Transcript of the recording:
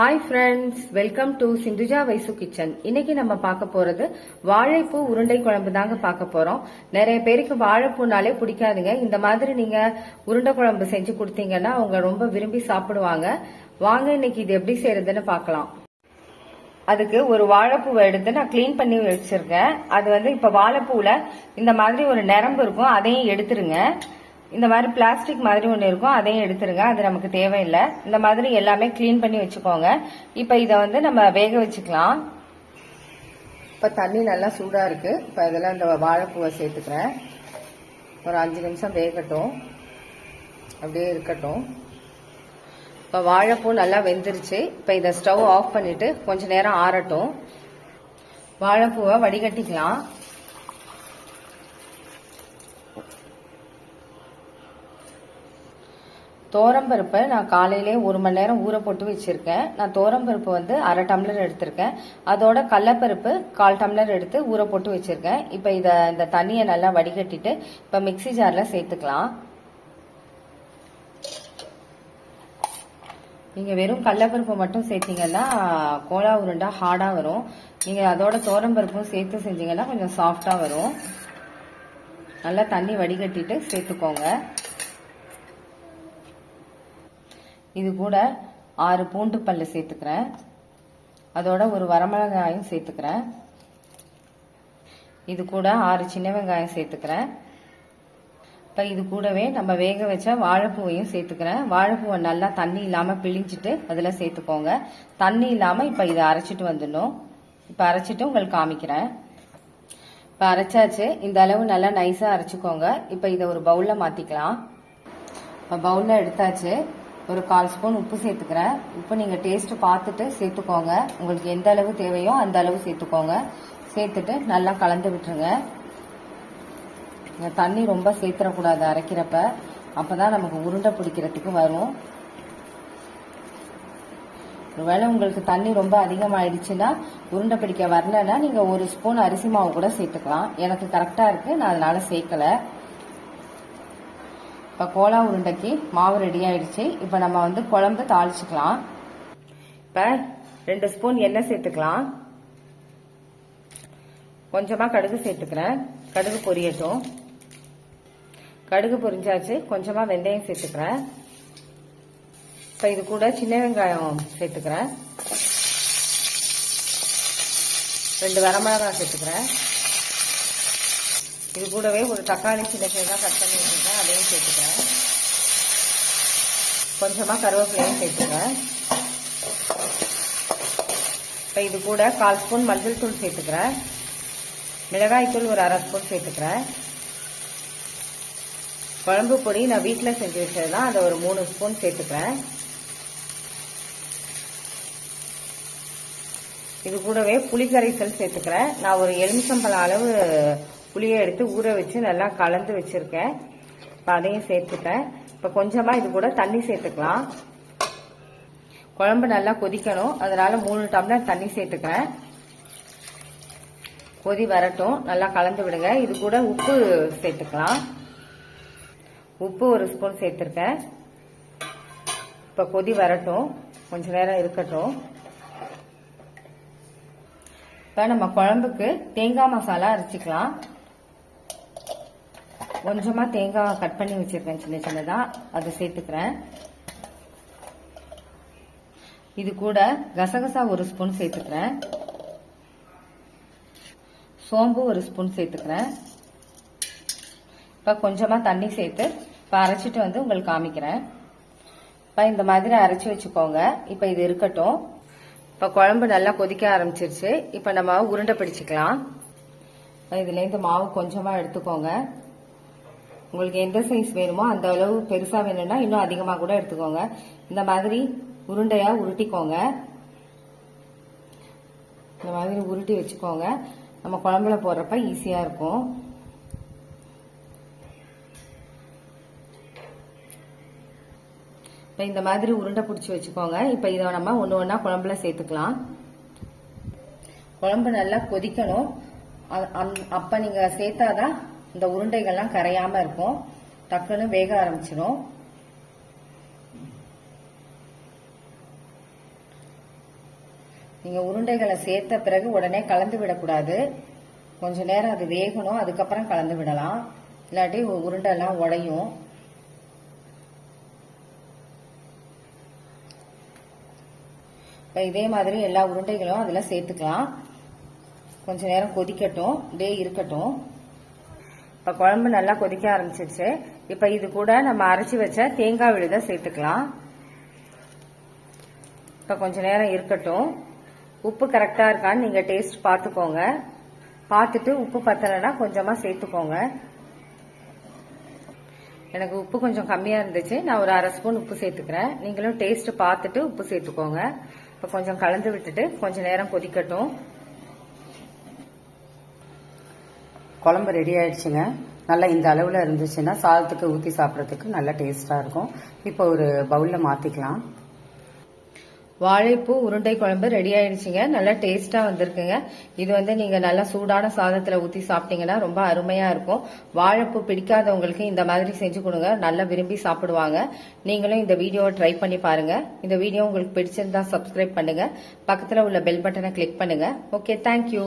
Hi friends welcome to Sindhuja Vaishu kitchen இன்னைக்கு நம்ம பார்க்க போறது வாழைப்பூ உருண்டை குழம்பு தாங்க பார்க்க போறோம். நிறைய பேருக்கு வாழைப்பூனாலே பிடிக்காதுங்க. இந்த மாதிரி நீங்க உருண்டை குழம்பு செஞ்சு கொடுத்தீங்கன்னா அவங்க ரொம்ப விரும்பி சாப்பிடுவாங்க. வாங்க இன்னைக்கு இது எப்படி செய்யறதுன்னு பார்க்கலாம். அதுக்கு ஒரு வாழைப்பூவை எடுத்து நான் க்ளீன் பண்ணி வச்சிருக்கேன். அது வந்து இப்ப வாழைப்பூல இந்த மாதிரி ஒரு நரம்பு இருக்கும். அதையும் எடுத்துருங்க. இந்த மாதிரி பிளாஸ்டிக் மாதிரி ஒன்று இருக்கும் அதையும் எடுத்துருங்க. அது நமக்கு தேவையில்லை. இந்த மாதிரி எல்லாமே க்ளீன் பண்ணி வச்சுக்கோங்க. இப்போ இதை வந்து நம்ம வேக வச்சுக்கலாம். இப்போ தண்ணி நல்லா சூடாக இருக்குது இப்போ இதெல்லாம் இந்த வாழைப்பூவை சேர்த்துக்கிறேன். ஒரு அஞ்சு நிமிஷம் வேகட்டும். அப்படியே இருக்கட்டும். இப்போ வாழைப்பூ நல்லா வெந்துருச்சு. இப்போ இதை ஸ்டவ் ஆஃப் பண்ணிவிட்டு கொஞ்சம் நேரம் ஆறட்டும். வாழைப்பூவை வடிகட்டிக்கலாம். தோரம்பருப்பை நான் காலையிலே ஒரு மணி நேரம் ஊற போட்டு வச்சிருக்கேன். நான் தோரம்பருப்பு வந்து அரை டம்ளர் எடுத்திருக்கேன். அதோட கடலப்பருப்பு கால் டம்ளர் எடுத்து ஊற போட்டு வச்சிருக்கேன். இப்போ இதை இந்த தண்ணியை நல்லா வடிகட்டிட்டு இப்போ மிக்சி ஜாரில் சேர்த்துக்கலாம். நீங்கள் வெறும் கடலப்பருப்பு மட்டும் சேர்த்தீங்கன்னா கோலா உருண்டா ஹார்டாக வரும். நீங்கள் அதோட தோரம்பருப்பும் சேர்த்து செஞ்சீங்கன்னா கொஞ்சம் சாஃப்டாக வரும். நல்லா தண்ணி வடிகட்டிட்டு சேர்த்துக்கோங்க. இது கூட ஆறு பூண்டு பல்லு சேர்த்துக்கிறேன். அதோட ஒரு வரமிளகாயும் சேர்த்துக்கிறேன். இது கூட ஆறு சின்ன வெங்காயம் சேர்த்துக்கிறேன். இப்போ இது கூடவே நம்ம வேக வச்ச வாழைப்பூவையும் சேர்த்துக்கிறேன். வாழைப்பூவை நல்லா தண்ணி இல்லாமல் பிழிஞ்சிட்டு அதில் சேர்த்துக்கோங்க. தண்ணி இல்லாமல் இப்போ இதை அரைச்சிட்டு வந்துடணும். இப்போ அரைச்சிட்டு உங்களுக்கு காமிக்கிறேன். இப்போ அரைச்சாச்சு. இந்த அளவு நல்லா நைஸாக அரைச்சிக்கோங்க. இப்போ இதை ஒரு பவுலில் மாற்றிக்கலாம் இப்போ பவுலில் எடுத்தாச்சு. ஒரு கால் ஸ்பூன் உப்பு சேர்த்துக்கிறேன். உப்பு நீங்கள் டேஸ்ட் பார்த்துட்டு சேர்த்துக்கோங்க. உங்களுக்கு எந்த அளவு தேவையோ அந்த அளவு சேர்த்துக்கோங்க. சேர்த்துட்டு நல்லா கலந்து விட்டுருங்க. தண்ணி ரொம்ப சேர்த்துடக்கூடாது அரைக்கிறப்ப. அப்பதான் நமக்கு உருண்டை பிடிக்கிறதுக்கு வரும். ஒருவேளை உங்களுக்கு தண்ணி ரொம்ப அதிகமாயிடுச்சுன்னா உருண்டை பிடிக்க வரலன்னா நீங்கள் ஒரு ஸ்பூன் அரிசி மாவு கூட சேர்த்துக்கலாம். எனக்கு கரெக்டாக இருக்குது நான் அதனால் சேர்க்கலை. இப்போ கோலா உருண்டைக்கு மாவு ரெடி ஆயிடுச்சு. இப்போ நம்ம வந்து குழம்பு தாளிச்சுக்கலாம். இப்போ ரெண்டு ஸ்பூன் எண்ணெய் சேர்த்துக்கலாம். கொஞ்சமாக கடுகு சேர்த்துக்கிறேன். கடுகு பொரியட்டும். கடுகு பொரிஞ்சாச்சு. கொஞ்சமாக வெந்தயம் சேர்த்துக்கிறேன். இப்போ இது கூட சின்ன வெங்காயம் சேர்த்துக்கிறேன். ரெண்டு வரமிளகாய் சேர்த்துக்கிறேன். இது கூடவே ஒரு தக்காளி சின்ன சின்னதாக கட் பண்ணி வச்சுருக்கேன். கருவேப்பிலையும் சேர்த்துக்கிறேன் கொஞ்சமாக கருவேப்பிலையும் சேர்த்துக்கிறேன். இப்போ இது கூட கால் ஸ்பூன் மஞ்சள் தூள் சேர்த்துக்கிறேன். மிளகாய்த்தூள் ஒரு அரை ஸ்பூன் சேர்த்துக்கிறேன். குழம்பு பொடி நான் வீட்டில் செஞ்சு வச்சது தான் அதை ஒரு மூணு ஸ்பூன் சேர்த்துக்கிறேன். இது கூடவே புளிக்கரைசல் சேர்த்துக்கிறேன். நான் ஒரு எலுமிச்சம்பழம் அளவு புளியை எடுத்து ஊற வச்சு நல்லா கலந்து வச்சுருக்கேன். இப்போ அதையும் சேர்த்துட்டேன் இப்போ கொஞ்சமாக இது கூட தண்ணி சேர்த்துக்கலாம். குழம்பு நல்லா கொதிக்கணும். அதனால மூணு டம்ளர் தண்ணி சேர்த்துக்கிறேன். கொதி வரட்டும். நல்லா கலந்து விடுங்க. இது கூட உப்பு சேர்த்துக்கலாம். உப்பு ஒரு ஸ்பூன் சேர்த்துருக்கேன். இப்போ கொதி வரட்டும். கொஞ்ச நேரம் இருக்கட்டும். இப்போ நம்ம குழம்புக்கு தேங்காய் மசாலா அரைச்சிக்கலாம். கொஞ்சமாக தேங்காய் கட் பண்ணி வச்சிருக்கேன் சின்ன சின்னதாக அதை சேர்த்துக்கிறேன். இது கூட கசகசா ஒரு ஸ்பூன் சேர்த்துக்கிறேன். சோம்பு ஒரு ஸ்பூன் சேர்த்துக்கிறேன். இப்போ கொஞ்சமாக தண்ணி சேர்த்து இப்போ அரைச்சிட்டு வந்து உங்களுக்கு காமிக்கிறேன். இப்போ இந்த மாதிரி அரைச்சி வச்சுக்கோங்க. இப்போ இது இருக்கட்டும். இப்போ குழம்பு நல்லா கொதிக்க ஆரம்பிச்சிருச்சு. இப்போ நம்ம உருண்டை பிடிச்சிக்கலாம். இதுலேருந்து மாவு கொஞ்சமாக எடுத்துக்கோங்க. உங்களுக்கு எந்த சைஸ் வேணுமோ அந்த அளவு பெருசாக வேணும்னா இன்னும் அதிகமாக கூட எடுத்துக்கோங்க. இந்த மாதிரி உருண்டையாக உருட்டிக்கோங்க. இந்த மாதிரி உருட்டி வச்சுக்கோங்க. நம்ம குழம்புல போடுறப்ப ஈஸியாக இருக்கும். இப்போ இந்த மாதிரி உருண்டை பிடிச்சி வச்சுக்கோங்க. இப்போ இதை நம்ம ஒன்று ஒன்றா குழம்புல சேர்த்துக்கலாம். குழம்பு நல்லா கொதிக்கணும். அப்போ நீங்கள் சேர்த்தாதான் இந்த உருண்டைகள்லாம் கரையாமல் இருக்கும். டக்குன்னு வேக ஆரம்பிச்சிடும் நீங்க உருண்டைகளை சேர்த்த பிறகு உடனே கலந்து விடக்கூடாது. கொஞ்ச நேரம் அது வேகணும் அதுக்கப்புறம் கலந்து விடலாம். இல்லாட்டி உருண்டை எல்லாம் உடையும். இப்போ இதே மாதிரி எல்லா உருண்டைகளும் அதுல சேர்த்துக்கலாம். கொஞ்ச நேரம் கொதிக்கட்டும் இதே இருக்கட்டும். இப்ப குழம்பு நல்லா கொதிக்க ஆரம்பிச்சிருச்சு. இப்ப இது கூட நம்ம அரைச்சி வச்ச தேங்காய் விழுதை சேர்த்துக்கலாம். இப்ப கொஞ்ச நேரம் இருக்கட்டும். உப்பு கரெக்டா இருக்கான்னு நீங்க டேஸ்ட் பார்த்துக்கோங்க பார்த்துட்டு உப்பு பத்தலைன்னா கொஞ்சமா சேர்த்துக்கோங்க. எனக்கு உப்பு கொஞ்சம் கம்மியா இருந்துச்சு. நான் ஒரு அரை ஸ்பூன் உப்பு சேர்த்துக்கிறேன். நீங்களும் டேஸ்ட் பார்த்துட்டு உப்பு சேர்த்துக்கோங்க. இப்ப கொஞ்சம் கலந்து விட்டுட்டு கொஞ்ச நேரம் கொதிக்கட்டும். குழம்பு ரெடி ஆயிடுச்சுங்க. நல்லா இந்த அளவில் இருந்துச்சுன்னா சாதத்துக்கு ஊற்றி சாப்பிட்றதுக்கு நல்லா டேஸ்ட்டாக இருக்கும். இப்போ ஒரு பவுலில் மாற்றிக்கலாம் வாழைப்பூ உருண்டை குழம்பு ரெடி ஆயிடுச்சுங்க. நல்லா டேஸ்டா வந்திருக்குங்க. இது வந்து நீங்க நல்லா சூடான சாதத்துல ஊத்தி சாப்பிட்டீங்கன்னா ரொம்ப அருமையா இருக்கும். வாழைப்பூ பிடிக்காதவங்களுக்கு இந்த மாதிரி செஞ்சு கொடுங்க. நல்லா விரும்பி சாப்பிடுவாங்க. நீங்களும் இந்த வீடியோவை ட்ரை பண்ணி பாருங்க. இந்த வீடியோ உங்களுக்கு பிடிச்சிருந்தா சப்ஸ்கிரைப் பண்ணுங்க. பக்கத்துல உள்ள பெல் பட்டனை கிளிக் பண்ணுங்க. Okay thank you